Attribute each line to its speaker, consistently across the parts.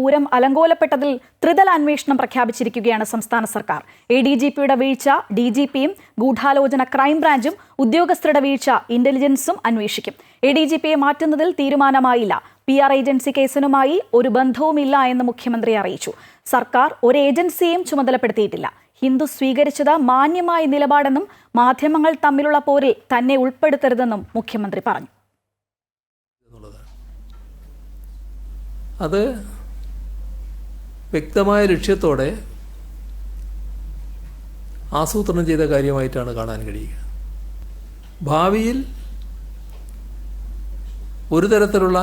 Speaker 1: പൂരം അലങ്കോലപ്പെട്ടതിൽ ത്രിതല അന്വേഷണം പ്രഖ്യാപിച്ചിരിക്കുകയാണ് സംസ്ഥാന സർക്കാർ. എ ഡി ജി പിയുടെ വീഴ്ച ഡി ജി പിയും ഗൂഢാലോചന ക്രൈംബ്രാഞ്ചും ഉദ്യോഗസ്ഥരുടെ വീഴ്ച ഇന്റലിജൻസും അന്വേഷിക്കും. എ ഡി ജി പിയെ മാറ്റുന്നതിൽ തീരുമാനമായില്ല. പി ആർ ഏജൻസി കേസിനുമായി ഒരു ബന്ധവുമില്ല എന്ന് മുഖ്യമന്ത്രി അറിയിച്ചു. സർക്കാർ ഒരു ഏജൻസിയെയും ചുമതലപ്പെടുത്തിയിട്ടില്ല. ഹിന്ദു സ്വീകരിച്ചത് മാന്യമായ നിലപാടെന്നും മാധ്യമങ്ങൾ തമ്മിലുള്ള പോരിൽ തന്നെ ഉൾപ്പെടുത്തരുതെന്നും മുഖ്യമന്ത്രി പറഞ്ഞു.
Speaker 2: അത് വ്യക്തമായ ലക്ഷ്യത്തോടെ ആസൂത്രണം ചെയ്ത കാര്യമായിട്ടാണ് കാണാൻ കഴിയുക. ഭാവിയിൽ ഒരു തരത്തിലുള്ള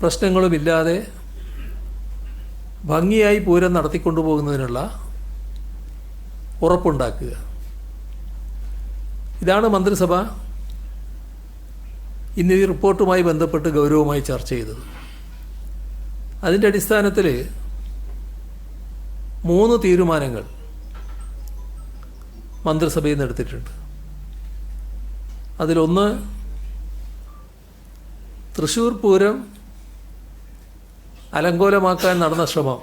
Speaker 2: പ്രശ്നങ്ങളുമില്ലാതെ ഭംഗിയായി പൂരം നടത്തിക്കൊണ്ടുപോകുന്നതിനുള്ള ഉറപ്പുണ്ടാക്കുക. ഇതാണ് മന്ത്രിസഭ ഇന്ന് ഈ റിപ്പോർട്ടുമായി ബന്ധപ്പെട്ട് ഗൗരവമായി ചർച്ച ചെയ്തത്. അതിന്റെ അടിസ്ഥാനത്തിൽ മൂന്ന് തീരുമാനങ്ങൾ മന്ത്രിസഭയിൽ നിന്ന് എടുത്തിട്ടുണ്ട്. അതിലൊന്ന് തൃശ്ശൂർ പൂരം അലങ്കോലമാക്കാൻ നടന്ന ശ്രമം.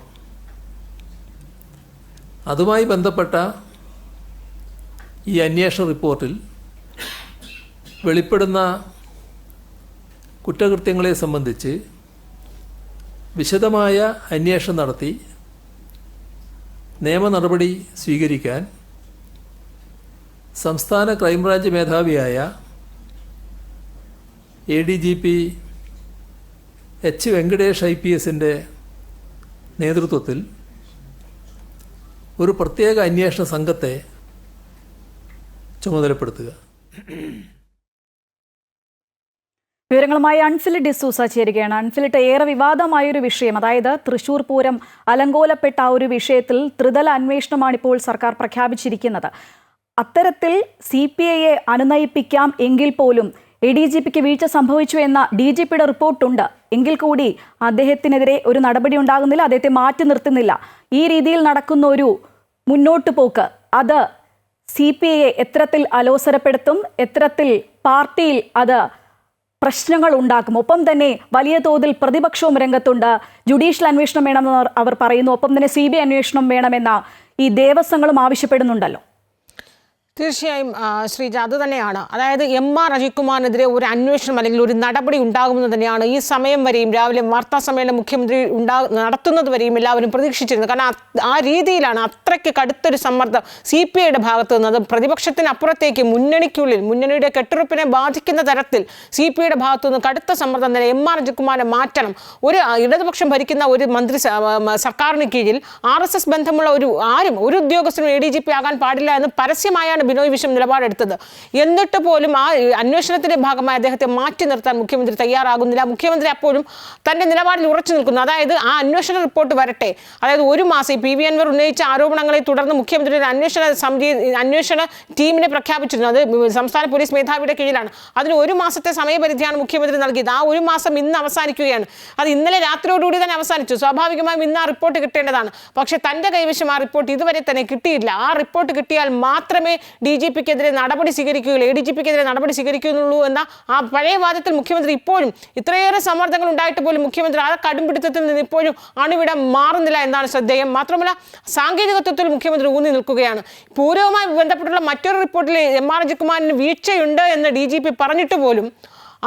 Speaker 2: അതുമായി ബന്ധപ്പെട്ട ഈ അന്വേഷണ റിപ്പോർട്ടിൽ വെളിപ്പെടുന്ന കുറ്റകൃത്യങ്ങളെ സംബന്ധിച്ച് വിശദമായ അന്വേഷണം നടത്തി നിയമ നടപടി സ്വീകരിക്കാൻ സംസ്ഥാന crime branch മേധാവിയായ A D G P H Venkatesh I P എസിന്റെ നേതൃത്വത്തിൽ ഒരു പ്രത്യേക അന്വേഷണ സംഘത്തെ ചുമതലപ്പെടുത്തുക.
Speaker 1: വിവരങ്ങളുമായി അൺഫിലി ഡിസൂസ ചേരുകയാണ്. അൺഫിലിട്ട് ഏറെ വിവാദമായ ഒരു വിഷയം അതായത് തൃശൂർ പൂരം അലങ്കോലപ്പെട്ട ആ ഒരു വിഷയത്തിൽ ത്രിതല അന്വേഷണമാണ് ഇപ്പോൾ സർക്കാർ പ്രഖ്യാപിച്ചിരിക്കുന്നത്. അത്തരത്തിൽ സി പി ഐയെ അനുനയിപ്പിക്കാം എങ്കിൽ പോലും എ ഡി ജി പിക്ക് വീഴ്ച സംഭവിച്ചു എന്ന ഡി ജി പിയുടെ റിപ്പോർട്ടുണ്ട്. എങ്കിൽ കൂടി അദ്ദേഹത്തിനെതിരെ ഒരു നടപടി ഉണ്ടാകുന്നില്ല അദ്ദേഹത്തെ മാറ്റി നിർത്തുന്നില്ല. ഈ രീതിയിൽ നടക്കുന്ന ഒരു മുന്നോട്ട് പോക്ക് അത് സി പി ഐയെ എത്രത്തിൽ അലോസരപ്പെടുത്തും എത്രത്തിൽ പാർട്ടിയിൽ അത് പ്രശ്നങ്ങൾ ഉണ്ടാക്കും. ഒപ്പം തന്നെ വലിയ തോതിൽ പ്രതിപക്ഷവും രംഗത്തുണ്ട്. ജുഡീഷ്യൽ അന്വേഷണം വേണമെന്ന് അവർ പറയുന്നു. ഒപ്പം തന്നെ സി ബി അന്വേഷണം വേണമെന്ന ഈ ദേവസ്വങ്ങളും ആവശ്യപ്പെടുന്നുണ്ടല്ലോ.
Speaker 3: തീർച്ചയായും ശ്രീ ശ്രീജ അത് തന്നെയാണ്. അതായത് എം ആർ അജിത്കുമാറിനെതിരെ ഒരു അന്വേഷണം അല്ലെങ്കിൽ ഒരു നടപടി ഉണ്ടാകുമെന്ന് തന്നെയാണ് ഈ സമയം വരെയും രാവിലെ വാർത്താ സമ്മേളനം മുഖ്യമന്ത്രി ഉണ്ടാ നടത്തുന്നത് വരെയും എല്ലാവരും പ്രതീക്ഷിച്ചിരുന്നത്. കാരണം ആ രീതിയിലാണ് അത്രയ്ക്ക് കടുത്തൊരു സമ്മർദ്ദം സി പി ഐയുടെ ഭാഗത്ത് നിന്ന് അത് പ്രതിപക്ഷത്തിനപ്പുറത്തേക്ക് മുന്നണിക്കുള്ളിൽ മുന്നണിയുടെ കെട്ടുറപ്പിനെ ബാധിക്കുന്ന തരത്തിൽ സി പി ഐയുടെ ഭാഗത്തു നിന്ന് കടുത്ത സമ്മർദ്ദം തന്നെ എം ആർ അജിത്കുമാറിനെ മാറ്റണം. ഒരു ഇടതുപക്ഷം ഭരിക്കുന്ന ഒരു മന്ത്രി സർക്കാരിന് കീഴിൽ ആർ എസ് എസ് ബന്ധമുള്ള ഒരു ആരും ഒരു ഉദ്യോഗസ്ഥനും എ ഡി ജി പി ആകാൻ പാടില്ല എന്ന് പരസ്യമായാണ് ബിനോയ് വിശ്വം നിലപാടെടുത്തത്. എന്നിട്ട് പോലും ആ അന്വേഷണത്തിന്റെ ഭാഗമായി അദ്ദേഹത്തെ മാറ്റി നിർത്താൻ മുഖ്യമന്ത്രി തയ്യാറാകുന്നില്ല. മുഖ്യമന്ത്രി അപ്പോഴും തന്റെ നിലപാടിൽ ഉറച്ചു നിൽക്കുന്നു. അതായത് ആ അന്വേഷണ റിപ്പോർട്ട് വരട്ടെ. അതായത് ഒരു മാസം പി വി അൻവർ ഉന്നയിച്ച ആരോപണങ്ങളെ തുടർന്ന് മുഖ്യമന്ത്രി ഒരു അന്വേഷണ സമിതി അന്വേഷണ ടീമിനെ പ്രഖ്യാപിച്ചിരുന്നു. അത് സംസ്ഥാന പോലീസ് മേധാവിയുടെ കീഴിലാണ്. അതിന് ഒരു മാസത്തെ സമയപരിധിയാണ് മുഖ്യമന്ത്രി നൽകിയത്. ആ ഒരു മാസം ഇന്ന് അവസാനിക്കുകയാണ്. അത് ഇന്നലെ രാത്രിയോടുകൂടി തന്നെ അവസാനിച്ചു. സ്വാഭാവികമായും ഇന്ന് ആ റിപ്പോർട്ട് കിട്ടേണ്ടതാണ്. പക്ഷേ തന്റെ കൈവശം ആ റിപ്പോർട്ട് ഇതുവരെ തന്നെ കിട്ടിയില്ല ആ റിപ്പോർട്ട് കിട്ടിയാൽ മാത്രമേ ഡി ജി പിക്കെതിരെ നടപടി സ്വീകരിക്കുകയുള്ളൂ. എ ഡി ജി പിക്കെതിരെ നടപടി സ്വീകരിക്കുന്നുള്ളൂ എന്ന ആ പഴയ വാദത്തിൽ മുഖ്യമന്ത്രി ഇപ്പോഴും ഇത്രയേറെ സമ്മർദ്ദങ്ങൾ ഉണ്ടായിട്ട് പോലും മുഖ്യമന്ത്രി ആ കടുംപിടുത്തത്തിൽ നിന്ന് ഇപ്പോഴും അണുവിടം മാറുന്നില്ല എന്നാണ് ശ്രദ്ധേയം. മാത്രമല്ല സാങ്കേതികത്വത്തിൽ മുഖ്യമന്ത്രി ഊന്നി നിൽക്കുകയാണ്. പൂരവുമായി ബന്ധപ്പെട്ടുള്ള മറ്റൊരു റിപ്പോർട്ടിൽ എം ആർ അജികുമാറിന് വീഴ്ചയുണ്ട് എന്ന് ഡി ജി പി പറഞ്ഞിട്ട് പോലും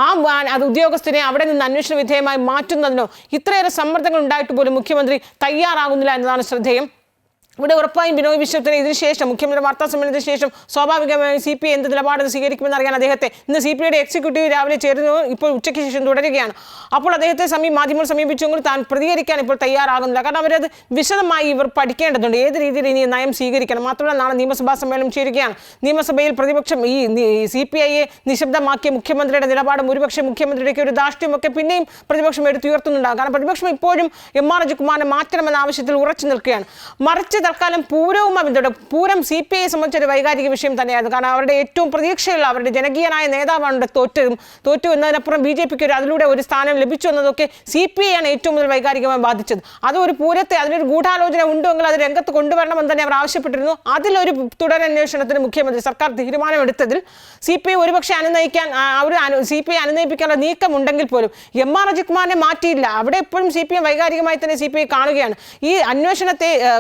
Speaker 3: ആ അത് ഉദ്യോഗസ്ഥനെ അവിടെ നിന്ന് അന്വേഷണ വിധേയമായി മാറ്റുന്നതിനോ ഇത്രയേറെ സമ്മർദ്ദങ്ങൾ ഉണ്ടായിട്ട് പോലും മുഖ്യമന്ത്രി തയ്യാറാകുന്നില്ല എന്നതാണ് ശ്രദ്ധേയം. ഇവിടെ ഉറപ്പായും ബിനോയ് വിശ്വത്തിന് ഇതിനുശേഷം മുഖ്യമന്ത്രി വാർത്താ സമ്മേളനത്തിന് ശേഷം സ്വാഭാവികമായും സി പി എന്ത് നിലപാട് സ്വീകരിക്കുമെന്ന് അറിയാൻ അദ്ദേഹത്തെ ഇന്ന് സി പി ഐയുടെ എക്സിക്യൂട്ടീവ് രാവിലെ ചേരുന്നു. ഇപ്പോൾ ഉച്ചയ്ക്ക് ശേഷം തുടരുകയാണ്. അപ്പോൾ അദ്ദേഹത്തെ സമീ മാധ്യമങ്ങൾ സമീപിച്ചുകൊണ്ട് താൻ പ്രതികരിക്കാൻ ഇപ്പോൾ തയ്യാറാകുന്നില്ല. കാരണം അവരത് വിശദമായി ഇവർ പഠിക്കേണ്ടതുണ്ട്. ഏത് രീതിയിൽ ഇനി നയം സ്വീകരിക്കണം? മാത്രമല്ല നാളെ നിയമസഭാ സമ്മേളനം ചേരുകയാണ്. നിയമസഭയിൽ പ്രതിപക്ഷം ഈ സി പി ഐയെ നിശബ്ദമാക്കിയ മുഖ്യമന്ത്രിയുടെ നിലപാടും ഒരുപക്ഷെ മുഖ്യമന്ത്രിയുടെ ഒരു ധാർഷ്ട്യമൊക്കെ പിന്നെയും പ്രതിപക്ഷം എടുത്തുയർത്തുന്നുണ്ടാകും. കാരണം പ്രതിപക്ഷം ഇപ്പോഴും എം ആർ അജികുമാറിനെ മാറ്റണമെന്ന ആവശ്യത്തിൽ ഉറച്ചു നിൽക്കുകയാണ്. മറിച്ച് തൽക്കാലം പൂരവും അവരുടെ പൂരം സി പി ഐ സംബന്ധിച്ചൊരു വൈകാരിക വിഷയം തന്നെയായിരുന്നു. കാരണം അവരുടെ ഏറ്റവും പ്രതീക്ഷയുള്ള അവരുടെ ജനകീയനായ നേതാവാണ് തോറ്റും തോറ്റു എന്നതിനപ്പുറം ബി ജെ പിക്ക് ഒരു അതിലൂടെ ഒരു സ്ഥാനം ലഭിച്ചു എന്നതൊക്കെ സി പി ഐ ആണ് ഏറ്റവും കൂടുതൽ വൈകാരികമായി ബാധിച്ചത്. അത് ഒരു പൂരത്തെ അതിലൊരു ഗൂഢാലോചന ഉണ്ടെങ്കിൽ അത് രംഗത്ത് കൊണ്ടുവരണമെന്ന് തന്നെ അവർ ആവശ്യപ്പെട്ടിരുന്നു. അതിലൊരു തുടരന്വേഷണത്തിന് മുഖ്യമന്ത്രി സർക്കാർ തീരുമാനമെടുത്തതിൽ സി പി ഐ ഒരുപക്ഷെ അനുനയിക്കാൻ ഒരു സി പി ഐ അനുനയിപ്പിക്കാനുള്ള നീക്കമുണ്ടെങ്കിൽ പോലും എം ആർ അജിത്കുമാറിനെ മാറ്റിയില്ല. അവിടെ എപ്പോഴും സി പി ഐ വൈകാരികമായി തന്നെ സി പി ഐ കാണുകയാണ്. ഈ അന്വേഷണത്തെ ആ,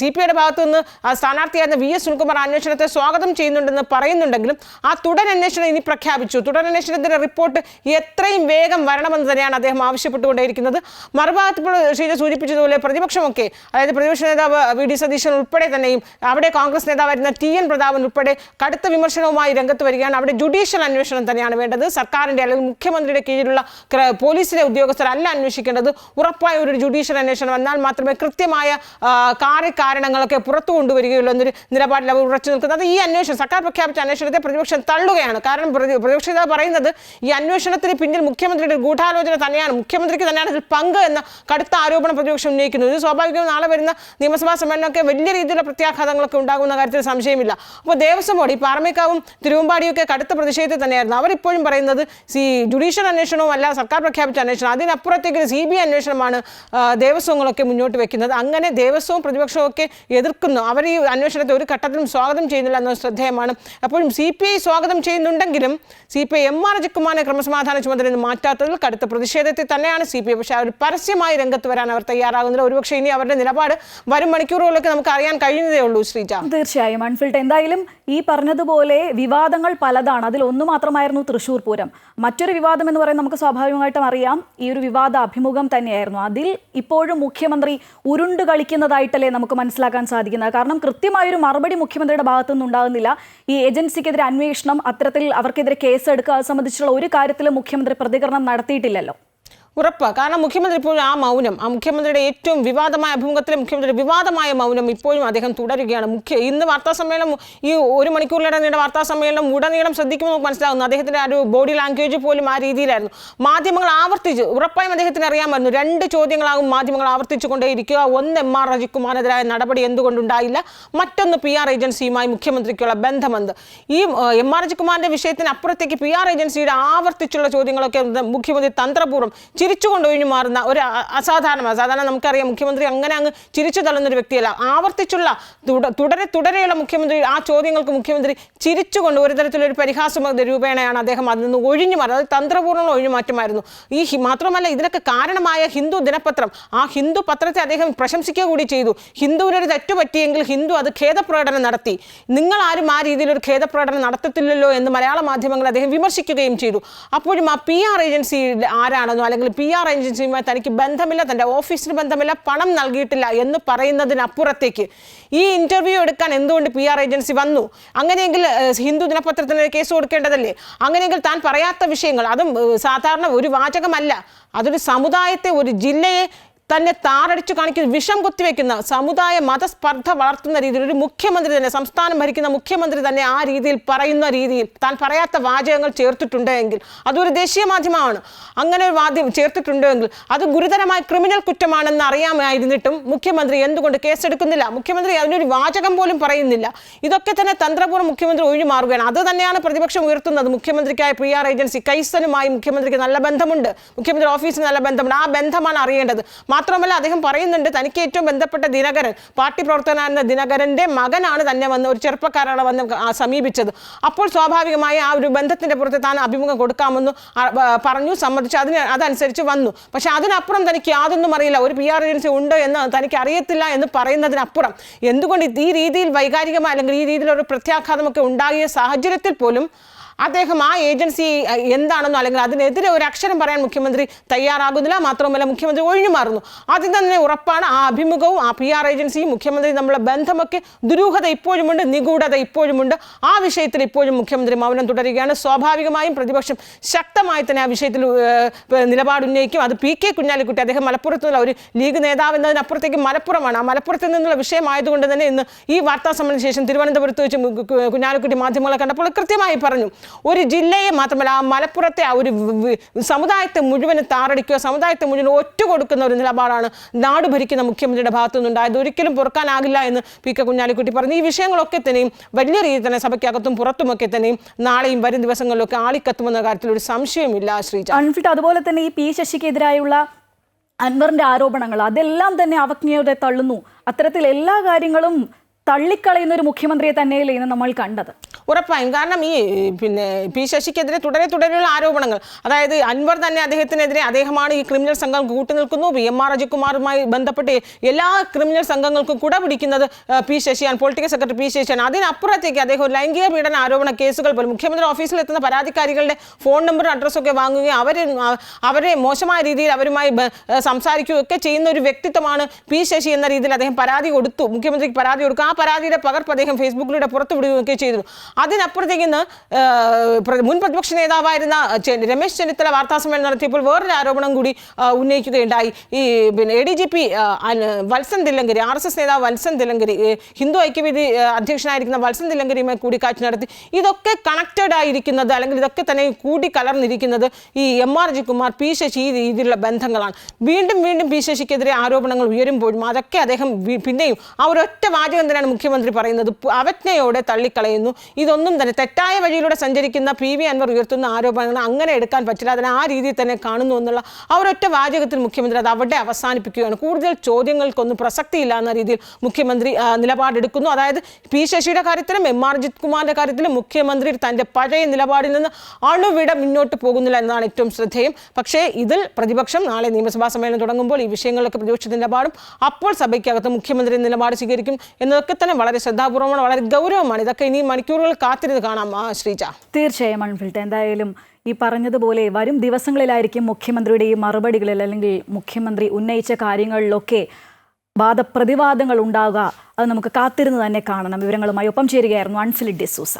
Speaker 3: സി പി ഐയുടെ ഭാഗത്തുനിന്ന് സ്ഥാനാർത്ഥിയായിരുന്ന വി എസ് സുനിൽകുമാർ അന്വേഷണത്തെ സ്വാഗതം ചെയ്യുന്നുണ്ടെന്ന് പറയുന്നുണ്ടെങ്കിലും ആ തുടർ അന്വേഷണം ഇനി പ്രഖ്യാപിച്ചു. തുടർ അന്വേഷണത്തിന്റെ റിപ്പോർട്ട് എത്രയും വേഗം വരണമെന്ന് തന്നെയാണ് അദ്ദേഹം ആവശ്യപ്പെട്ടുകൊണ്ടേയിരിക്കുന്നത്. മറുഭാഗത്ത് ഇപ്പോൾ ഷീജ സൂചിപ്പിച്ചതുപോലെ പ്രതിപക്ഷമൊക്കെ അതായത് പ്രതിപക്ഷ നേതാവ് വി ഡി സതീശൻ ഉൾപ്പെടെ തന്നെയും അവിടെ കോൺഗ്രസ് നേതാവായിരുന്ന ടി എൻ പ്രതാപൻ ഉൾപ്പെടെ കടുത്ത വിമർശനവുമായി രംഗത്ത് വരികയാണ്. അവിടെ ജുഡീഷ്യൽ അന്വേഷണം തന്നെയാണ് വേണ്ടത്. സർക്കാരിന്റെ അല്ലെങ്കിൽ മുഖ്യമന്ത്രിയുടെ കീഴിലുള്ള പോലീസിലെ ഉദ്യോഗസ്ഥരല്ല അന്വേഷിക്കേണ്ടത്. ഉറപ്പായ ഒരു ജുഡീഷ്യൽ അന്വേഷണം എന്നാൽ മാത്രമേ കൃത്യമായ കാര്യകാരണങ്ങളൊക്കെ പുറത്തു കൊണ്ടുവരികയുള്ളൂ എന്നൊരു നിലപാടിൽ അവർ ഉറച്ചു നിൽക്കുന്നത്. ഈ അന്വേഷണം സർക്കാർ പ്രഖ്യാപിച്ച അന്വേഷണത്തെ പ്രതിപക്ഷം തള്ളുകയാണ്. കാരണം പ്രതി- പ്രതിപക്ഷ നേതാവ് പറയുന്നത് ഈ അന്വേഷണത്തിന് പിന്നിൽ മുഖ്യമന്ത്രിയുടെ ഗൂഢാലോചന തന്നെയാണ്. മുഖ്യമന്ത്രിക്ക് തന്നെയാണ് ഇതിൽ പങ്ക് എന്ന കടുത്ത ആരോപണം പ്രതിപക്ഷം ഉന്നയിക്കുന്നു ഇത് സ്വാഭാവികവും നാളെ വരുന്ന നിയമസഭാ സമ്മേളനമൊക്കെ വലിയ രീതിയിലുള്ള പ്രത്യാഘാതങ്ങളൊക്കെ ഉണ്ടാകുന്ന കാര്യത്തിൽ സംശയമില്ല. അപ്പോൾ ദേവസ്വം ബോർഡ് ഈ പാറമേക്കാവും തിരുവമ്പാടിയൊക്കെ കടുത്ത പ്രതിഷേധത്തിൽ തന്നെയായിരുന്നു. അവരിപ്പോഴും പറയുന്നത് ഈ ജുഡീഷ്യൽ അന്വേഷണവും അല്ല സർക്കാർ പ്രഖ്യാപിച്ച അന്വേഷണം. അതിനപ്പുറത്തേക്ക് സി ബി ഐ അന്വേഷണമാണ് ദേവസ്വങ്ങളൊക്കെ മുന്നോട്ട് വെക്കുന്നത്. അങ്ങനെ ദേവസ്വവും പ്രതിപക്ഷവും ഒക്കെ എതിർക്കുന്നു. അവർ ഈ അന്വേഷണത്തെ ഒരു ഘട്ടത്തിലും സ്വാഗതം ചെയ്യുന്നില്ല എന്നത് ശ്രദ്ധേയമാണ്. അപ്പോഴും സി പി ഐ സ്വാഗതം ചെയ്യുന്നുണ്ടെങ്കിലും C P I M R അജിക്കുമാറിനെ ക്രമസമാധാന ചുമതല നിന്ന് മാറ്റാത്തതിൽ കടുത്ത പ്രതിഷേധത്തിൽ തന്നെയാണ് സി പി ഐ. പക്ഷേ അവർ പരസ്യമായി രംഗത്ത് വരാൻ അവർ തയ്യാറാകുന്നില്ല. ഒരുപക്ഷെ ഇനി അവരുടെ നിലപാട് വരും മണിക്കൂറുകളിലൊക്കെ നമുക്ക് അറിയാൻ കഴിയുന്നതേ ഉള്ളൂ ശ്രീജ.
Speaker 1: തീർച്ചയായും. അൺഫിൽട്ട് എന്തായാലും ഈ പറഞ്ഞതുപോലെ വിവാദങ്ങൾ പലതാണ്. അതിൽ ഒന്ന് മാത്രമായിരുന്നു തൃശൂർ പൂരം. മറ്റൊരു വിവാദം എന്ന് പറയുന്നത് നമുക്ക് സ്വാഭാവികമായിട്ടും അറിയാം. ഈ ഒരു വിവാദ അഭിമുഖം തന്നെയായിരുന്നു. അതിൽ ഇപ്പോഴും മുഖ്യമന്ത്രി ഉരുണ്ട് കളിക്കുന്നതായിട്ടല്ലേ നമുക്ക് മനസ്സിലാക്കാൻ സാധിക്കുന്നത്. കാരണം കൃത്യമായൊരു മറുപടി മുഖ്യമന്ത്രിയുടെ ഭാഗത്തു ഉണ്ടാകുന്നില്ല. ഈ ഏജൻസിക്കെതിരെ അന്വേഷണം അത്തരത്തിൽ അവർക്കെതിരെ കേസെടുക്കുക അത് സംബന്ധിച്ചുള്ള ഒരു കാര്യത്തിലും മുഖ്യമന്ത്രി പ്രതികരണം നടത്തിയിട്ടില്ലല്ലോ.
Speaker 3: ഉറപ്പ്. കാരണം മുഖ്യമന്ത്രി ഇപ്പോഴും ആ മൗനം ആ മുഖ്യമന്ത്രിയുടെ ഏറ്റവും വിവാദമായ അഭിമുഖത്തിലെ മുഖ്യമന്ത്രിയുടെ വിവാദമായ മൗനം ഇപ്പോഴും അദ്ദേഹം തുടരുകയാണ്. മുഖ്യ ഇന്ന് വാർത്താ സമ്മേളനം ഈ ഒരു മണിക്കൂറിലിടെ നീണ്ട വാർത്താ സമ്മേളനം ഉടനീളം ശ്രദ്ധിക്കുമ്പോൾ നമുക്ക് മനസ്സിലാകുന്നു അദ്ദേഹത്തിന്റെ ആ ഒരു ബോഡി ലാംഗ്വേജ് പോലും ആ രീതിയിലായിരുന്നു. മാധ്യമങ്ങൾ ആവർത്തിച്ച് ഉറപ്പായും അദ്ദേഹത്തിന് അറിയാമായിരുന്നു രണ്ട് ചോദ്യങ്ങളാകും മാധ്യമങ്ങൾ ആവർത്തിച്ചു കൊണ്ടേയിരിക്കുക. ഒന്ന് എം ആർ രജികുമാറിനെതിരായ നടപടി എന്തുകൊണ്ടുണ്ടായില്ല? മറ്റൊന്ന് പി ആർ ഏജൻസിയുമായി മുഖ്യമന്ത്രിക്കുള്ള ബന്ധമെന്ത്? ഈ എം ആർ രജികുമാറിന്റെ വിഷയത്തിന് അപ്പുറത്തേക്ക് പി ആർ ഏജൻസിയുടെ ആവർത്തിച്ചുള്ള ചോദ്യങ്ങളൊക്കെ മുഖ്യമന്ത്രി തന്ത്രപൂർവം ചിരിച്ചുകൊണ്ട് കൊണ്ടൊഴിഞ്ഞു മാറുന്ന ഒരു അസാധാരണ സാധാരണ നമുക്കറിയാം മുഖ്യമന്ത്രി അങ്ങനെ അങ്ങ് ചിരിച്ചു തള്ളുന്ന ഒരു വ്യക്തിയല്ല. ആവർത്തിച്ചുള്ള തുട- തുടരെ തുടരെയുള്ള മുഖ്യമന്ത്രി ആ ചോദ്യങ്ങൾക്ക് മുഖ്യമന്ത്രി ചിരിച്ചുകൊണ്ട് ഒരു തരത്തിലൊരു പരിഹാസ രൂപേണയാണ് അദ്ദേഹം അതിൽ നിന്ന് ഒഴിഞ്ഞു മാറുന്നത്. അത് തന്ത്രപൂർണ ഒഴിഞ്ഞുമാറ്റമായിരുന്നു. ഈ മാത്രമല്ല ഇതിനൊക്കെ കാരണമായ ഹിന്ദു ദിനപത്രം ആ ഹിന്ദു പത്രത്തെ അദ്ദേഹം പ്രശംസിക്കുക കൂടി ചെയ്തു. ഹിന്ദുവിനൊരു തെറ്റു പറ്റിയെങ്കിൽ ഹിന്ദു അത് ഖേദപ്രകടനം നടത്തി. നിങ്ങൾ ആരും ആ രീതിയിൽ ഒരു ഖേദപ്രകടനം നടത്തത്തില്ലല്ലോ എന്ന് മലയാള മാധ്യമങ്ങൾ അദ്ദേഹം വിമർശിക്കുകയും ചെയ്തു. അപ്പോഴും ആ പി ആർ ഏജൻസി ആരാണെന്നോ അല്ലെങ്കിൽ പി ആർ ഏജൻസിയുമായി തനിക്ക് ബന്ധമില്ല തന്റെ ഓഫീസിന് ബന്ധമില്ല പണം നൽകിയിട്ടില്ല എന്ന് പറയുന്നതിനപ്പുറത്തേക്ക് ഈ ഇന്റർവ്യൂ എടുക്കാൻ എന്തുകൊണ്ട് പി ആർ ഏജൻസി വന്നു? അങ്ങനെയെങ്കിൽ ഹിന്ദു ദിനപത്രത്തിന് കേസ് കൊടുക്കേണ്ടതല്ലേ? അങ്ങനെയെങ്കിൽ താൻ പറയാത്ത വിഷയങ്ങൾ അതും സാധാരണ ഒരു വാചകമല്ല. അതൊരു സമുദായത്തെ ഒരു ജില്ലയെ തന്നെ താറടിച്ചു കാണിക്കുന്ന വിഷം കുത്തിവെക്കുന്ന സമുദായ മതസ്പർദ്ധ വളർത്തുന്ന രീതിയിൽ ഒരു മുഖ്യമന്ത്രി തന്നെ സംസ്ഥാനം ഭരിക്കുന്ന മുഖ്യമന്ത്രി തന്നെ ആ രീതിയിൽ പറയുന്ന രീതിയിൽ താൻ പറയാത്ത വാചകങ്ങൾ ചേർത്തിട്ടുണ്ട് എങ്കിൽ അതൊരു ദേശീയ മാധ്യമമാണ്. അങ്ങനെ ഒരു വാദ്യം ചേർത്തിട്ടുണ്ട് എങ്കിൽ അത് ഗുരുതരമായ ക്രിമിനൽ കുറ്റമാണെന്ന് അറിയാമായിരുന്നിട്ടും മുഖ്യമന്ത്രി എന്തുകൊണ്ട് കേസെടുക്കുന്നില്ല? മുഖ്യമന്ത്രി അതിനൊരു വാചകം പോലും പറയുന്നില്ല. ഇതൊക്കെ തന്നെ തന്ത്രപൂർവം മുഖ്യമന്ത്രി ഒഴിഞ്ഞു മാറുകയാണ്. അത് തന്നെയാണ് പ്രതിപക്ഷം ഉയർത്തുന്നത്. മുഖ്യമന്ത്രിക്കായ പി ആർ ഏജൻസി കൈസനുമായി മുഖ്യമന്ത്രിക്ക് നല്ല ബന്ധമുണ്ട്. മുഖ്യമന്ത്രി ഓഫീസിന് നല്ല ബന്ധമുണ്ട്. ആ ബന്ധമാണ് അറിയേണ്ടത്. മാത്രമല്ല അദ്ദേഹം പറയുന്നുണ്ട് തനിക്ക് ഏറ്റവും ബന്ധപ്പെട്ട ദിനകരൻ പാർട്ടി പ്രവർത്തകനായിരുന്ന ദിനകരന്റെ മകനാണ് തന്നെ വന്ന് ഒരു ചെറുപ്പക്കാരാണ് വന്ന് സമീപിച്ചത്. അപ്പോൾ സ്വാഭാവികമായി ആ ഒരു ബന്ധത്തിന്റെ പുറത്ത് താൻ അഭിമുഖം കൊടുക്കാമെന്ന് പറഞ്ഞു സമ്മതിച്ചു. അതിന് അതനുസരിച്ച് വന്നു. പക്ഷെ അതിനപ്പുറം തനിക്ക് യാതൊന്നും അറിയില്ല. ഒരു പി ആർ ഏജൻസി ഉണ്ട് എന്ന് തനിക്ക് അറിയത്തില്ല എന്ന് പറയുന്നതിനപ്പുറം എന്തുകൊണ്ട് ഈ രീതിയിൽ വൈകാരികമായ അല്ലെങ്കിൽ ഈ രീതിയിലൊരു പ്രത്യാഘാതമൊക്കെ ഉണ്ടാകിയ സാഹചര്യത്തിൽ പോലും അദ്ദേഹം ആ ഏജൻസി എന്താണെന്നോ അല്ലെങ്കിൽ അതിനെതിരെ ഒരു അക്ഷരം പറയാൻ മുഖ്യമന്ത്രി തയ്യാറാകുന്നില്ല. മാത്രമല്ല മുഖ്യമന്ത്രി ഒഴിഞ്ഞു മാറുന്നു. ആദ്യം തന്നെ ഉറപ്പാണ് ആ അഭിമുഖവും ആ പി ആർ ഏജൻസിയും മുഖ്യമന്ത്രി നമ്മളെ ബന്ധമൊക്കെ ദുരൂഹത ഇപ്പോഴുമുണ്ട് നിഗൂഢത ഇപ്പോഴുമുണ്ട്. ആ വിഷയത്തിൽ ഇപ്പോഴും മുഖ്യമന്ത്രി മൗനം തുടരുകയാണ്. സ്വാഭാവികമായും പ്രതിപക്ഷം ശക്തമായി തന്നെ ആ വിഷയത്തിൽ ഏഹ്, നിലപാട് ഉന്നയിക്കും. അത് പി കെ കുഞ്ഞാലിക്കുട്ടി അദ്ദേഹം മലപ്പുറത്ത് നിന്നുള്ള ഒരു ലീഗ് നേതാവ് എന്നതിനപ്പുറത്തേക്ക് മലപ്പുറമാണ്. ആ മലപ്പുറത്ത് നിന്നുള്ള വിഷയമായതുകൊണ്ട് തന്നെ ഇന്ന് ഈ വാർത്താ സമ്മേളന ശേഷം തിരുവനന്തപുരത്ത് വെച്ച് കുഞ്ഞാലിക്കുട്ടി മാധ്യമങ്ങളെ കണ്ടപ്പോൾ കൃത്യമായി പറഞ്ഞു. ഒരു ജില്ലയെ മാത്രമല്ല ആ മലപ്പുറത്തെ ആ ഒരു സമുദായത്തെ മുഴുവനും താറടിക്കുക സമുദായത്തെ മുഴുവൻ ഒറ്റ കൊടുക്കുന്ന ഒരു നിലപാടാണ് നാട് ഭരിക്കുന്ന മുഖ്യമന്ത്രിയുടെ ഭാഗത്തു നിന്നുണ്ടായത് ഒരിക്കലും പൊറുക്കാനാകില്ല എന്ന് പി കെ കുഞ്ഞാലിക്കുട്ടി പറഞ്ഞു. ഈ വിഷയങ്ങളൊക്കെ തന്നെയും വലിയ രീതിയിൽ തന്നെ സഭയ്ക്കകത്തും പുറത്തുമൊക്കെ തന്നെയും നാളെയും വരും ദിവസങ്ങളിലൊക്കെ ആളിക്കത്തുമെന്ന കാര്യത്തിൽ ഒരു സംശയമില്ല ശ്രീജ
Speaker 1: അൺഫിൽട്ട് അതുപോലെ തന്നെ ഈ പി ശശിക്കെതിരായുള്ള അൻവറിന്റെ ആരോപണങ്ങൾ അതെല്ലാം തന്നെ അവജ്ഞയോടെ തള്ളുന്നു. അത്തരത്തിൽ എല്ലാ കാര്യങ്ങളും തള്ളിക്കളയുന്ന ഒരു മുഖ്യമന്ത്രിയെ തന്നെയല്ലേ ഇന്ന് നമ്മൾ കണ്ടത്?
Speaker 3: ഉറപ്പായും. കാരണം ഈ പിന്നെ പി ശശിക്കെതിരെ തുടരെ തുടരെയുള്ള ആരോപണങ്ങൾ. അതായത് അൻവർ തന്നെ അദ്ദേഹത്തിനെതിരെ അദ്ദേഹമാണ് ഈ ക്രിമിനൽ സംഘം കൂട്ടുനിൽക്കുന്നു പി എം ആർ അജികുമാറുമായി ബന്ധപ്പെട്ട് എല്ലാ ക്രിമിനൽ സംഘങ്ങൾക്കും കുട പിടിക്കുന്നത് പി ശശിയാണ് പൊളിറ്റിക്കൽ സെക്രട്ടറി പി ശശിയാണ് അതിനപ്പുറത്തേക്ക് അദ്ദേഹം ഒരു ലൈംഗിക പീഡന ആരോപണ കേസുകൾ പോലും മുഖ്യമന്ത്രി ഓഫീസിൽ എത്തുന്ന പരാതിക്കാരികളുടെ ഫോൺ നമ്പറും അഡ്രസ്സൊക്കെ വാങ്ങുകയും അവർ അവരെ മോശമായ രീതിയിൽ അവരുമായി സംസാരിക്കുകയൊക്കെ ചെയ്യുന്ന ഒരു വ്യക്തിത്വമാണ് പി ശശി എന്ന രീതിയിൽ അദ്ദേഹം പരാതി കൊടുത്തു. മുഖ്യമന്ത്രിക്ക് പരാതി കൊടുക്കുക പരാതിയുടെ പകർപ്പ് അദ്ദേഹം ഫേസ്ബുക്കിലൂടെ പുറത്തു വിടുകയൊക്കെ ചെയ്തു. അതിനപ്പുറത്തേക്ക് ഇന്ന് മുൻ പ്രതിപക്ഷ നേതാവായിരുന്ന രമേശ് ചെന്നിത്തല വാർത്താസമ്മേളനം നടത്തിയപ്പോൾ വേറൊരു ആരോപണം കൂടി ഉന്നയിക്കുകയുണ്ടായി. ഈ പിന്നെ A D G P Valsan Thillankeri R S S നേതാവ് വത്സൻ തില്ലങ്കരി ഹിന്ദു ഐക്യവേദി അധ്യക്ഷനായിരിക്കുന്ന വത്സൻ തില്ലങ്കരിയുമായി കൂടിക്കാഴ്ച നടത്തി. ഇതൊക്കെ കണക്റ്റഡ് ആയിരിക്കുന്നത് അല്ലെങ്കിൽ ഇതൊക്കെ തന്നെ കൂടി കലർന്നിരിക്കുന്നത് ഈ M R G Kumar P Sasi ഈ രീതിയിലുള്ള ബന്ധങ്ങളാണ്. വീണ്ടും വീണ്ടും പി ശശിക്കെതിരെ ആരോപണങ്ങൾ ഉയരുമ്പോഴും അതൊക്കെ അദ്ദേഹം പിന്നെയും ആ ഒരൊറ്റ വാചകം തന്നെയാണ് മുഖ്യമന്ത്രി പറയുന്നത്. അവജ്ഞയോടെ തള്ളിക്കളയുന്നു. ഇതൊന്നും തന്നെ തെറ്റായ വഴിയിലൂടെ സഞ്ചരിക്കുന്ന പി വി അൻവർ ഉയർത്തുന്ന ആരോപണങ്ങൾ അങ്ങനെ എടുക്കാൻ പറ്റില്ല. അതിനെ ആ രീതിയിൽ തന്നെ കാണുന്നു എന്നുള്ള ആ ഒരൊറ്റ വാചകത്തിൽ മുഖ്യമന്ത്രി അത് അവിടെ അവസാനിപ്പിക്കുകയാണ്. കൂടുതൽ ചോദ്യങ്ങൾക്കൊന്നും പ്രസക്തിയില്ല എന്ന രീതിയിൽ മുഖ്യമന്ത്രി നിലപാടെടുക്കുന്നു. അതായത് പി ശശിയുടെ കാര്യത്തിലും എം ആർ ജിത് കുമാറിന്റെ കാര്യത്തിലും മുഖ്യമന്ത്രി തന്റെ പഴയ നിലപാടിൽ നിന്ന് അണുവിട മുന്നോട്ട് പോകുന്നില്ല എന്നതാണ് ഏറ്റവും ശ്രദ്ധേയം. പക്ഷേ ഇതിൽ പ്രതിപക്ഷം നാളെ നിയമസഭാ സമ്മേളനം തുടങ്ങുമ്പോൾ ഈ വിഷയങ്ങളിലൊക്കെ പ്രതിപക്ഷ നിലപാടും അപ്പോൾ സഭയ്ക്കകത്ത് മുഖ്യമന്ത്രി നിലപാട് സ്വീകരിക്കും എന്നതൊക്കെ തന്നെ വളരെ ശ്രദ്ധാപൂർവമാണ് വളരെ ഗൗരവമാണ്. ഇതൊക്കെ ഇനി മണിക്കൂറുകൾ കാത്തിരുന്ന് കാണാം ശ്രീജ.
Speaker 1: തീർച്ചയായും അൺഫിൽട്ട് എന്തായാലും ഈ പറഞ്ഞതുപോലെ വരും ദിവസങ്ങളിലായിരിക്കും മുഖ്യമന്ത്രിയുടെ ഈ മറുപടികളിൽ അല്ലെങ്കിൽ മുഖ്യമന്ത്രി ഉന്നയിച്ച കാര്യങ്ങളിലൊക്കെ വാദപ്രതിവാദങ്ങൾ ഉണ്ടാവുക. അത് നമുക്ക് കാത്തിരുന്ന് തന്നെ കാണണം. വിവരങ്ങളുമായി ഒപ്പം ചേരുകയായിരുന്നു അൺഫിലിഡ് ഡിസൂസ